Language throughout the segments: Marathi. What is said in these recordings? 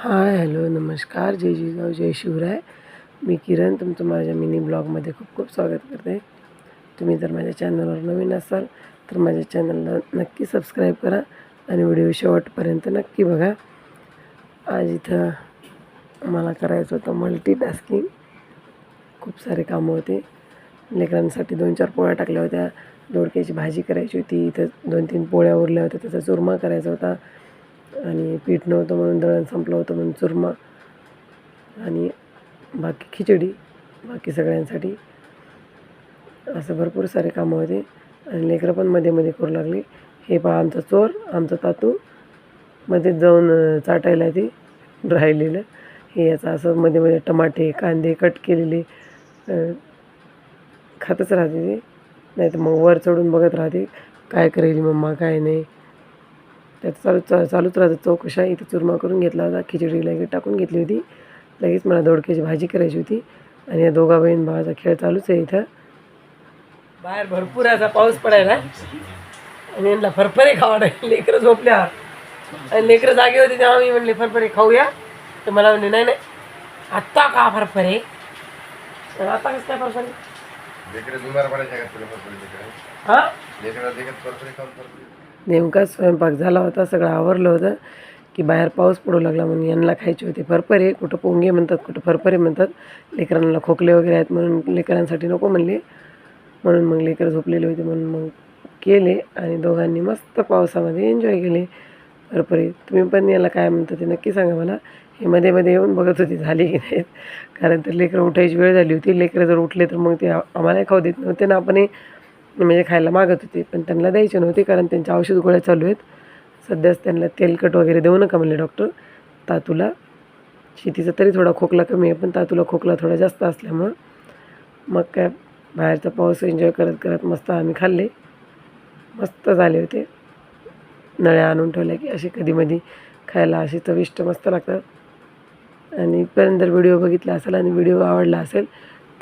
हाय हॅलो नमस्कार. जय जिजाऊ जय शिवराय. मी किरण तुमचं माझ्या मिनी ब्लॉगमध्ये खूप खूप स्वागत करते. तुम्ही जर माझ्या चॅनलवर नवीन असाल तर माझ्या चॅनलला नक्की सबस्क्राईब करा आणि व्हिडिओ शेवटपर्यंत नक्की बघा. आज इथं मला करायचं होतं मल्टीटास्किंग खूप सारे कामं होते. लेकरांसाठी दोन चार पोळ्या टाकल्या होत्या. दोडक्याची भाजी करायची होती. इथं दोन तीन पोळ्या उरल्या होत्या. त्याचा चुरमा करायचा होता. आणि पीठ नव्हतं म्हणून दळण संपलं होतं म्हणून चुरमा आणि बाकी खिचडी बाकी सगळ्यांसाठी असं भरपूर सारे कामं होते. आणि लेकरं पण मध्ये मध्ये करू लागली. हे पहा आमचा चोर आमचा तातू. मध्येच जाऊन चाटायला ते राहिलेलं. हे याचं असं मध्ये मध्ये टमाटे कांदे कट केलेले. खातच राहते ते. नाही तर मग वर चढून बघत राहते. काय करेल मम्मा काय नाही. त्याचं चालू चा चालूच राहतं चौकशा इथं चुरमा करून घेतला होता. खिचडी लगेच टाकून घेतली होती. लगेच मला दोडक्याची भाजी करायची होती. आणि या दोघा बहीण भावाचा खेळ चालूच आहे इथं. बाहेर भरपूर असा पाऊस पडायला. आणि यांना फरफरे खावा लेकरं झोपल्यावर. आणि लेकरं जागे होते तेव्हा मी म्हणले फरफरे खाऊया. तर मला म्हणले नाही नाही. आत्ता का फरफरे. आता कसं काय फरफरे हां? नेमका स्वयंपाक झाला होता सगळं आवरलं होतं की बाहेर पाऊस पडू लागला म्हणून यांना खायचे होते फरफरे कुठं पोंगे म्हणतात कुठं फरफरे म्हणतात. लेकरांना खोकले वगैरे आहेत म्हणून लेकरांसाठी नको म्हणले. म्हणून मग लेकरं झोपलेले होते म्हणून मग केले आणि दोघांनी मस्त पावसामध्ये एन्जॉय केले. फरफरे तुम्ही पण याला काय म्हणता ते नक्की सांगा मला. हे मध्ये मध्ये येऊन बघत होती झाली की नाहीत. कारण तर लेकरं उठायची वेळ झाली होती. लेकरं जर उठले तर मग ते आम्हालाही खाऊ देत नव्हते. ना आपणही म्हणजे खायला मागत होते पण त्यांना द्यायचे नव्हते कारण त्यांच्या औषध गोळ्या चालू आहेत. सध्याच त्यांना तेलकट वगैरे देऊ नका म्हणले डॉक्टर तातूला शेतीचा तरी थोडा खोकला कमी आहे पण तातूला खोकला थोडा जास्त असल्यामुळं मग काय बाहेरचा पाऊस एन्जॉय करत करत मस्त आम्ही खाल्ले. मस्त झाले होते. नळ्या आणून ठेवल्या की असे कधीमधी खायला असे चविष्ट मस्त लागतात. आणि इथपर्यंत जर व्हिडिओ बघितला असेल आणि व्हिडिओ आवडला असेल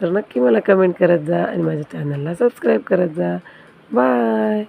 तर नक्की मला कमेंट करत जा आणि माझ्या चॅनलला सबस्क्राईब करत जा. बाय